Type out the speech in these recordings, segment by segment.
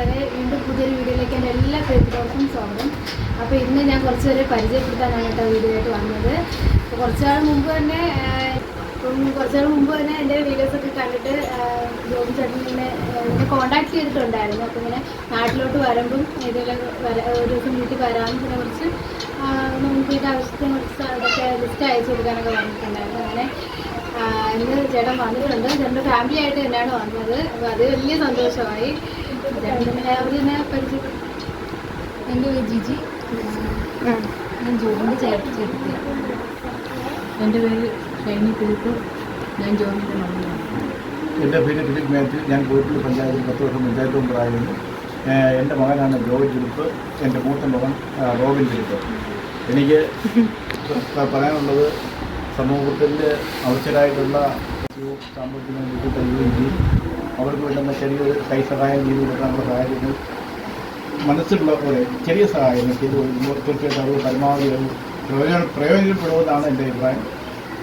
കൂട്ടുകാരെ വീണ്ടും പുതിയൊരു വീഡിയോയിലേക്ക് എന്റെ എല്ലാ പ്രിയപ്പെട്ടവർക്കും സ്വാഗതം. അപ്പോൾ ഇന്ന് ഞാൻ കുറച്ച് പേരെ പരിചയപ്പെടുത്താനാണ് കേട്ടോ വീഡിയോ ആയിട്ട് വന്നത്. അപ്പോൾ കുറച്ച് നാൾ മുമ്പ് തന്നെ കുറച്ച് നാൾ മുമ്പ് തന്നെ എന്റെ വീഡിയോസൊക്കെ കണ്ടിട്ട് ജോബി ചേട്ടനെ എന്നെ കോൺടാക്ട് ചെയ്തിട്ടുണ്ടായിരുന്നു. അപ്പോൾ ഇങ്ങനെ നാട്ടിലോട്ട് വരുമ്പം ഏതെങ്കിലും ഒരു ദിവസം വീട്ടിൽ വരാമെന്ന് കുറിച്ച് നമുക്ക് ഇത് ആവശ്യത്തിന് കുറച്ച് അതൊക്കെ ലിസ്റ്റ് അയച്ചു കൊടുക്കാനൊക്കെ പറഞ്ഞിട്ടുണ്ടായിരുന്നു. അങ്ങനെ ഇന്ന് ചേട്ടൻ വന്നിട്ടുണ്ട്. ചേട്ടന്റെ ഫാമിലി ആയിട്ട് തന്നെയാണ് വന്നത്. അപ്പോൾ അത് വലിയ സന്തോഷമായി. എന്റെ പേര് ജിജി ഞാൻ ജോബിന്റെ ചേർത്ത് ചേർത്തിയ എന്റെ പേര് ഷൈനി ഫിലിപ്പ്. ഞാൻ ജോബിന്റെ മമ്മിയാണ് എന്റെ പേര് ഫിലിപ്പ് മാത്യു. ഞാൻ കോഴിക്കോട് പഞ്ചായത്തിൽ പത്ത് വർഷം പഞ്ചായത്ത് മെമ്പറായിരുന്നു. എന്റെ മകനാണ് ജോർജ് ഫിലിപ്പ്. എന്റെ മൂത്ത മകൻ റോബിൻ ഫിലിപ്പ്. എനിക്ക് പറയാനുള്ളത് സമൂഹത്തിന്റെ അവസരമായിട്ടുള്ള സാമ്പത്തിക വീട്ടിൽ തരികയും കൈ സഹായം ചെറിയൊരു ചെയ്തു കൊടുക്കാനുള്ള സാഹചര്യങ്ങൾ മനസ്സിലുള്ള പോലെ ചെറിയ സഹായങ്ങൾ ചെയ്തു തീർച്ചയായിട്ടും അത് പരമാവധി ഒരു പ്രയോജന പ്രയോജനപ്പെടുമെന്നാണ് എന്റെ അഭിപ്രായം.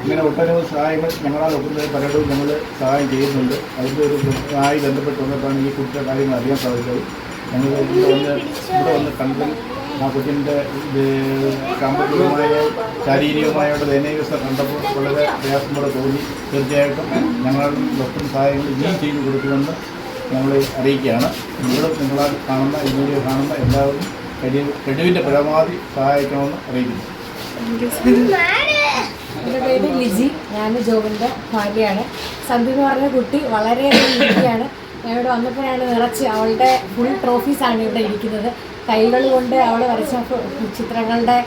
ഇങ്ങനെ ഒട്ടനവധി സഹായങ്ങൾ ഞങ്ങളാൽ ഒക്കുന്നത് പലരും ഞങ്ങൾ സഹായം ചെയ്യുന്നുണ്ട്. അതിന്റെ ഒരു ആയി ബന്ധപ്പെട്ട് വന്നിട്ടാണ് ഈ കുറിച്ച കാര്യങ്ങൾ അറിയാൻ സാധിച്ചത്. ഞങ്ങൾ ഇവിടെ വന്ന് ഇവിടെ വന്ന് കണ്ടതിൽ ആ കൊച്ചിന്റെ സാമ്പത്തികമായ ശാരീരികമായ ദയനീയവസ്ഥ കണ്ടപ്പോൾ വളരെ പ്രയാസം കൂടെ തോന്നി. തീർച്ചയായിട്ടും ഞങ്ങളും ഡോക്ടർ സഹായങ്ങൾ ഇനിയും ചെയ്തു കൊടുക്കുമെന്ന് ഞങ്ങൾ അറിയിക്കുകയാണ്. നിങ്ങൾ നിങ്ങളാൽ കാണുന്ന വീഡിയോ കാണുന്ന എല്ലാവരും കഴിവ് കഴിവിന്റെ പരമാവധി സഹായിക്കണമെന്ന് അറിയിക്കുന്നു. എന്റെ പേര് ലിജി. ഞാൻ ജോബിന്റെ ഭാര്യയാണ്. സന്ധി എന്ന് പറഞ്ഞ കുട്ടി വളരെയധികം ഇരിക്കുകയാണ് ഞാൻ ഇവിടെ വന്നപ്പോഴാണ് നിറച്ച് അവളുടെ ഫുൾ ട്രോഫീസാണ് ഇവിടെ ഇരിക്കുന്നത്. കൈകൾ കൊണ്ട് അവൾ വരച്ച ചിത്രങ്ങളുടെ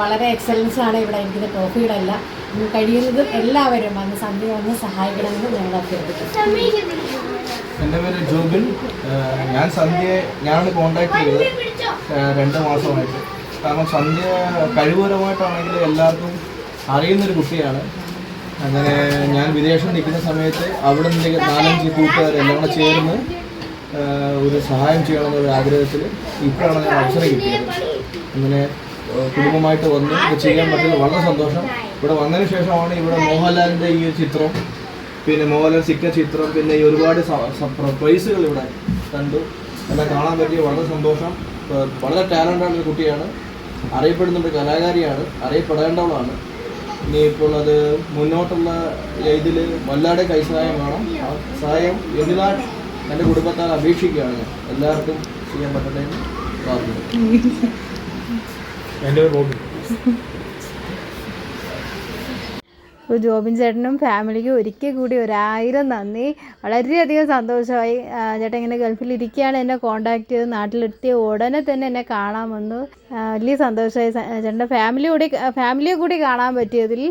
വളരെ എക്സലൻസ് ആണ് ഇവിടെ എനിക്ക് ട്രോഫിയുടെ അല്ല കഴിയുന്നത് എല്ലാവരും വന്ന് സന്ധ്യ വന്ന് സഹായിക്കണമെന്ന് ഞങ്ങൾ അഭ്യർത്ഥിക്കുന്നു. എന്റെ പേര് ജോബിൻ. ഞാൻ സന്ധ്യയെ ഞാനാണ് കോണ്ടാക്ട് ചെയ്തത്. രണ്ട് മാസമായിട്ട്. കാരണം സന്ധ്യ കഴിവുപരമായിട്ടാണെങ്കിൽ എല്ലാവർക്കും അറിയുന്നൊരു കുട്ടിയാണ്. അങ്ങനെ ഞാൻ വിദേശത്ത് നിൽക്കുന്ന സമയത്ത് അവിടെ നിന്ന് നാലഞ്ച് കൂട്ടുകാരെല്ലാം കൂടെ ചേർന്ന് ഒരു സഹായം ചെയ്യണമെന്നൊരു ആഗ്രഹത്തിൽ ഇപ്പോഴാണ് ഞാൻ അവസരം കിട്ടിയത്. അങ്ങനെ കുടുംബമായിട്ട് വന്ന് ഇത് ചെയ്യാൻ പറ്റുന്നത് വളരെ സന്തോഷം. ഇവിടെ വന്നതിന് ശേഷമാണ് ഇവിടെ മോഹൻലാലിന്റെ ഈ ചിത്രം പിന്നെ മോഹൻലാൽ സിക്ക ചിത്രം പിന്നെ ഈ ഒരുപാട് പ്രൈസുകൾ ഇവിടെ കണ്ടു. എല്ലാം കാണാൻ പറ്റിയ വളരെ സന്തോഷം. വളരെ ടാലന്റാണ് ഒരു കുട്ടിയാണ്. അറിയപ്പെടുന്നുണ്ട് കലാകാരിയാണ്. അറിയപ്പെടേണ്ടവളാണ്. ഇപ്പോൾ അത് മുന്നോട്ടുള്ള ഇതിൽ വല്ലാതെ കൈസഹായം വേണം. ആ സഹായം എന്നിനാൽ എന്റെ കുടുംബത്താൽ അപേക്ഷിക്കുകയാണ്. എല്ലാവർക്കും ചെയ്യാൻ പറ്റട്ടെ എന്ന് അപ്പോൾ ജോബിൻ ചേട്ടനും ഫാമിലിക്കും ഒരിക്കൽ കൂടി ഒരായിരം നന്ദി. വളരെയധികം സന്തോഷമായി. ചേട്ടൻ ഇങ്ങനെ ഗൾഫിൽ ഇരിക്കുകയാണ് എന്നെ കോൺടാക്ട് ചെയ്ത് നാട്ടിലെത്തിയ ഉടനെ തന്നെ എന്നെ കാണാൻ വന്നു. വലിയ സന്തോഷമായി. ചേട്ടന്റെ ഫാമിലി കൂടി ഫാമിലിയെ കൂടി കാണാൻ പറ്റിയതിൽ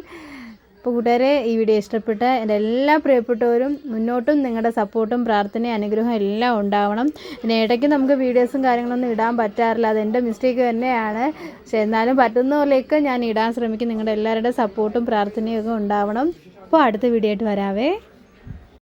അപ്പോൾ കൂട്ടുകാരെ ഈ വീഡിയോ ഇഷ്ടപ്പെട്ട എന്റെ എല്ലാ പ്രിയപ്പെട്ടവരും മുന്നോട്ടും നിങ്ങളുടെ സപ്പോർട്ടും പ്രാർത്ഥനയും അനുഗ്രഹവും എല്ലാം ഉണ്ടാവണം. പിന്നെ ഇടയ്ക്ക് നമുക്ക് വീഡിയോസും കാര്യങ്ങളൊന്നും ഇടാൻ പറ്റാറില്ല. അതെന്റെ മിസ്റ്റേക്ക് തന്നെയാണ്. പക്ഷെ എന്നാലും പറ്റുന്ന പോലെയൊക്കെ ഞാൻ ഇടാൻ ശ്രമിക്കും. നിങ്ങളുടെ എല്ലാവരുടെ സപ്പോർട്ടും പ്രാർത്ഥനയും ഒക്കെ ഉണ്ടാവണം. അപ്പോൾ അടുത്ത വീഡിയോ ആയിട്ട് വരാവേ.